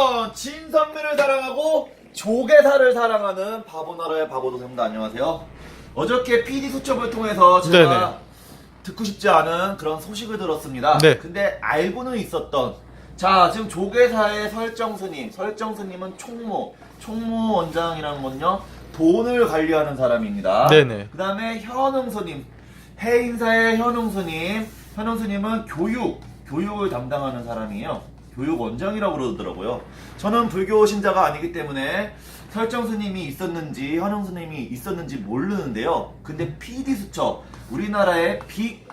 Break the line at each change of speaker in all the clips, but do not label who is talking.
어, 진선미를 사랑하고 조개사를 사랑하는 바보나라의 바보도생입니다. 안녕하세요. 어저께 PD 수첩을 통해서 제가
네네.
듣고 싶지 않은 그런 소식을 들었습니다.
네.
근데 알고는 있었던 자 지금 조계사의 설정스님 설정스님은 총무 총무 원장이라는 건요 돈을 관리하는 사람입니다.
네네.
그 다음에 현웅스님 해인사의 현웅스님 현웅스님은 교육 교육을 담당하는 사람이에요. 교육 원장이라고 그러더라고요. 저는 불교 신자가 아니기 때문에 설정 스님이 있었는지 현웅 스님이 있었는지 모르는데요. 근데 PD 수첩 우리나라의 빅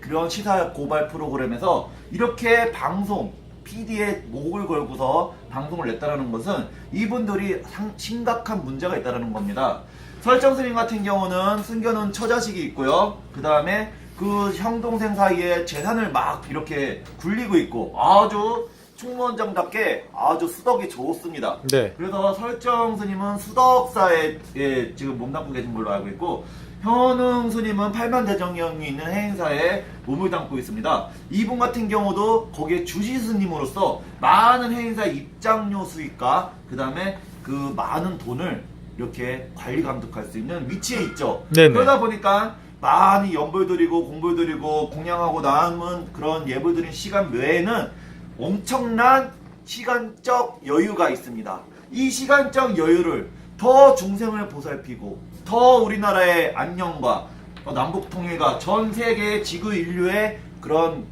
그런 시사 고발 프로그램에서 이렇게 방송 PD의 목을 걸고서 방송을 냈다라는 것은 이분들이 상- 심각한 문제가 있다라는 겁니다. 설정 스님 같은 경우는 숨겨놓은 처자식이 있고요. 그 다음에 그 형 동생 사이에 재산을 막 이렇게 굴리고 있고 아주 총무원장답게 아주 수덕이 좋습니다.
네.
그래서 설정 스님은 수덕사에 예, 지금 몸담고 계신 걸로 알고 있고 현웅 스님은 팔만 대정령이 있는 해인사에 몸을 담고 있습니다. 이분 같은 경우도 거기에 주시 스님으로서 많은 해인사 입장료 수익과 그 다음에 그 많은 돈을 이렇게 관리 감독할 수 있는 위치에 있죠.
네네.
그러다 보니까 많이 연불 드리고 공불 드리고 공양하고 남은 그런 예불 드린 시간 외에는 엄청난 시간적 여유가 있습니다. 이 시간적 여유를 더 중생을 보살피고 더 우리나라의 안녕과 어, 남북 통일과 전 세계 지구 인류의 그런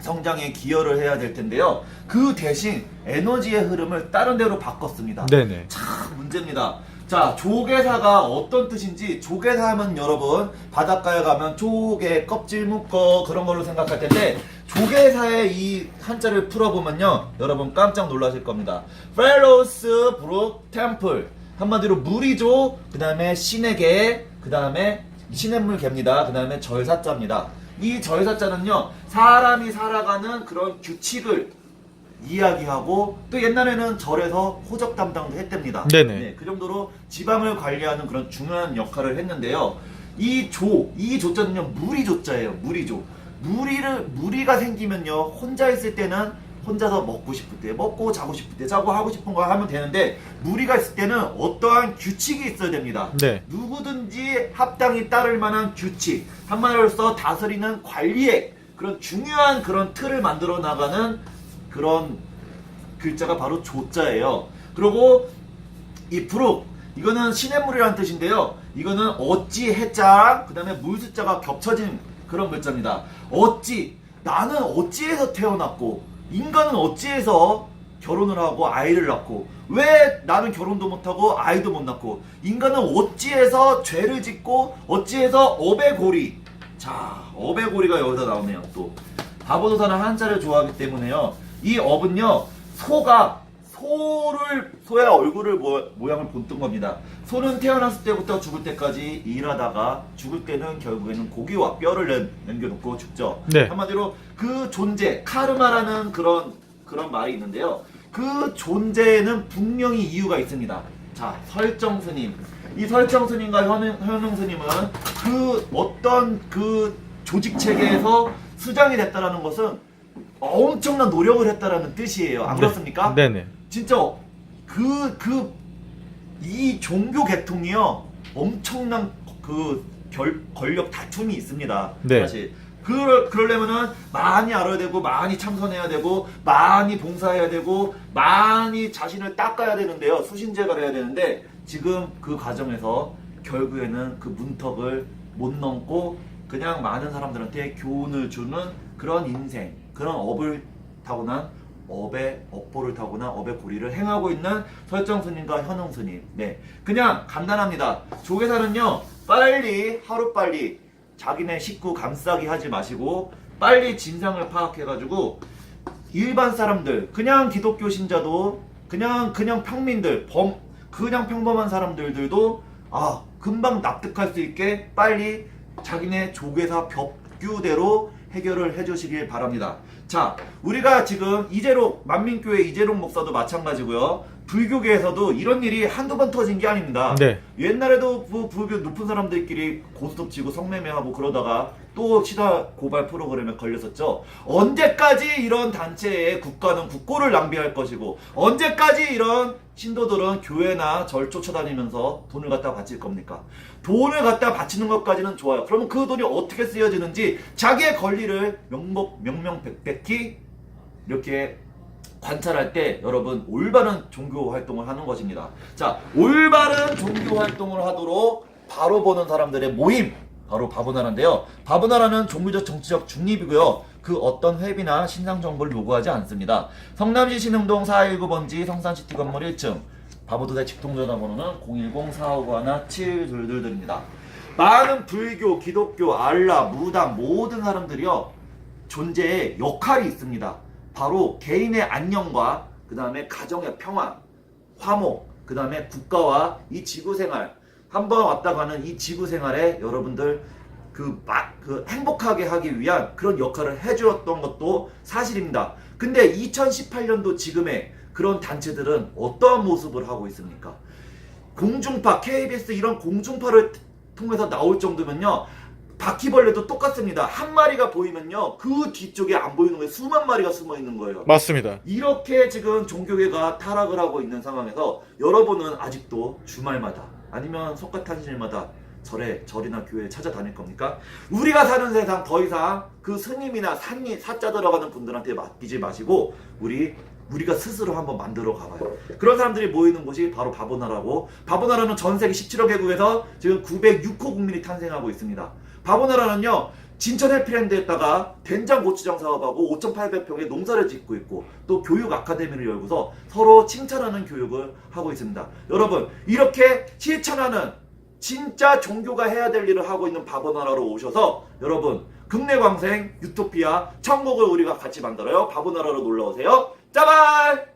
성장에 기여를 해야 될 텐데요. 그 대신 에너지의 흐름을 다른 데로 바꿨습니다.
네네.
참 문제입니다. 자, 조개사가 어떤 뜻인지 조개사 하면 여러분 바닷가에 가면 조개 껍질 묶어 그런 걸로 생각할 텐데 조개사의 이 한자를 풀어보면요 여러분 깜짝 놀라실 겁니다. 브룩 템플 한마디로 물이죠. 그 다음에 개, 그 다음에 시냇물 개입니다. 그 다음에 절사자입니다. 이 절사자는요 사람이 살아가는 그런 규칙을 이야기하고 또 옛날에는 절에서 호적 담당도 했답니다.
네네.
그 정도로 지방을 관리하는 그런 중요한 역할을 했는데요. 이 조, 이 조자는요 무리 조자예요. 무리 조. 무리를 무리가 생기면요 혼자 있을 때는 혼자서 먹고 싶을 때 먹고 자고 싶을 때 자고 하고 싶은 거 하면 되는데 무리가 있을 때는 어떠한 규칙이 있어야 됩니다.
네.
누구든지 합당이 따를 만한 규칙, 한마디로서 다스리는 관리의 그런 중요한 그런 틀을 만들어 나가는 그런 글자가 바로 조자예요. 그리고 이 부룩 이거는 시냇물이라는 뜻인데요. 이거는 어찌 해자 그다음에 물 숫자가 겹쳐진 그런 글자입니다. 어찌 나는 어찌해서 태어났고 인간은 어찌해서 결혼을 하고 아이를 낳고 왜 나는 결혼도 못하고 아이도 못 낳고 인간은 어찌해서 죄를 짓고 어찌해서 업의 고리 자 업의 고리가 여기서 나오네요 또 바보도사는 한자를 좋아하기 때문에요 이 업은요 소가 소를 소의 얼굴을 모, 모양을 본뜬 겁니다. 소는 태어났을 때부터 죽을 때까지 일하다가 죽을 때는 결국에는 고기와 뼈를 남- 남겨놓고 죽죠.
네.
한마디로 그 존재 카르마라는 그런 그런 말이 있는데요. 그 존재에는 분명히 이유가 있습니다. 자 설정 스님 이 설정 스님과 현웅, 현웅 스님은 그 어떤 그 조직 체계에서 수장이 됐다라는 것은 엄청난 노력을 했다라는 뜻이에요. 안 그렇습니까?
네네.
진짜 그 그 이 종교 계통이요 엄청난 그 결, 권력 다툼이 있습니다.
네.
사실 그 그러려면은 많이 알아야 되고 많이 참선해야 되고 많이 봉사해야 되고 많이 자신을 닦아야 되는데요 수신제가 해야 되는데 지금 그 과정에서 결국에는 그 문턱을 못 넘고 그냥 많은 사람들한테 교훈을 주는 그런 인생 그런 업을 타고난 업의 업보를 타고난 업의 고리를 행하고 있는 설정 스님과 현웅 스님. 네, 그냥 간단합니다. 조계사는요 빨리 하루 빨리 자기네 식구 감싸기 하지 마시고 빨리 진상을 파악해가지고 일반 사람들 그냥 기독교 신자도 그냥 그냥 평민들 범 그냥 평범한 사람들들도 아 금방 납득할 수 있게 빨리 자기네 조계사 벽규대로 해결을 해주시길 바랍니다. 자, 우리가 지금 이재록 만민교회 이재록 목사도 마찬가지고요. 불교계에서도 이런 일이 한두 번 터진 게 아닙니다.
네.
옛날에도 그 불교 높은 사람들끼리 고스톱 치고 성매매하고 그러다가 또 시사 고발 프로그램에 걸렸었죠. 언제까지 이런 단체에 국가는 국고를 낭비할 것이고 언제까지 이런 신도들은 교회나 절 쫓아다니면서 돈을 갖다 바칠 겁니까? 돈을 갖다 바치는 것까지는 좋아요. 그러면 그 돈이 어떻게 쓰여지는지 자기의 권리를 명목 명명백백히 이렇게 관찰할 때 여러분 올바른 종교 활동을 하는 것입니다. 자, 올바른 종교 활동을 하도록 바로 보는 사람들의 모임 바로 바보나라인데요. 바보나라는 종교적 정치적 중립이고요. 그 어떤 회비나 신상 정보를 요구하지 않습니다. 성남시 신흥동 419번지 성산시티 건물 1층 바보도대 직통전화번호는 010-459-1722입니다. 많은 불교, 기독교, 알라, 무당 모든 사람들이요 존재에 역할이 있습니다. 바로 개인의 안녕과 그 다음에 가정의 평화, 화목, 그 다음에 국가와 이 지구 생활 한 번 왔다 가는 이 지구 생활에 여러분들 그, 마, 그 행복하게 하기 위한 그런 역할을 해주었던 것도 사실입니다. 근데 2018년도 지금의 그런 단체들은 어떠한 모습을 하고 있습니까? 공중파, KBS 이런 공중파를 통해서 나올 정도면요. 바퀴벌레도 똑같습니다. 한 마리가 보이면요. 그 뒤쪽에 안 보이는 거에 수만 마리가 숨어 있는 거예요.
맞습니다.
이렇게 지금 종교계가 타락을 하고 있는 상황에서 여러분은 아직도 주말마다 아니면 석가탄신일마다 절에 절이나 교회에 찾아다닐 겁니까? 우리가 사는 세상 더 이상 그 스님이나 산이 사자 들어가는 분들한테 맡기지 마시고 우리 우리가 스스로 한번 만들어 가봐요. 그런 사람들이 모이는 곳이 바로 바보나라고 바보나라는 전 세계 17억 개국에서 지금 906호 국민이 탄생하고 있습니다. 바보나라는요 진천 해피랜드에다가 된장 고추장 사업하고 5,800평의 농사를 짓고 있고 또 교육 아카데미를 열고서 서로 칭찬하는 교육을 하고 있습니다. 여러분 이렇게 실천하는 진짜 종교가 해야 될 일을 하고 있는 바보나라로 오셔서 여러분 국내광생 유토피아 천국을 우리가 같이 만들어요. 바보나라로 놀러 오세요. 짜발!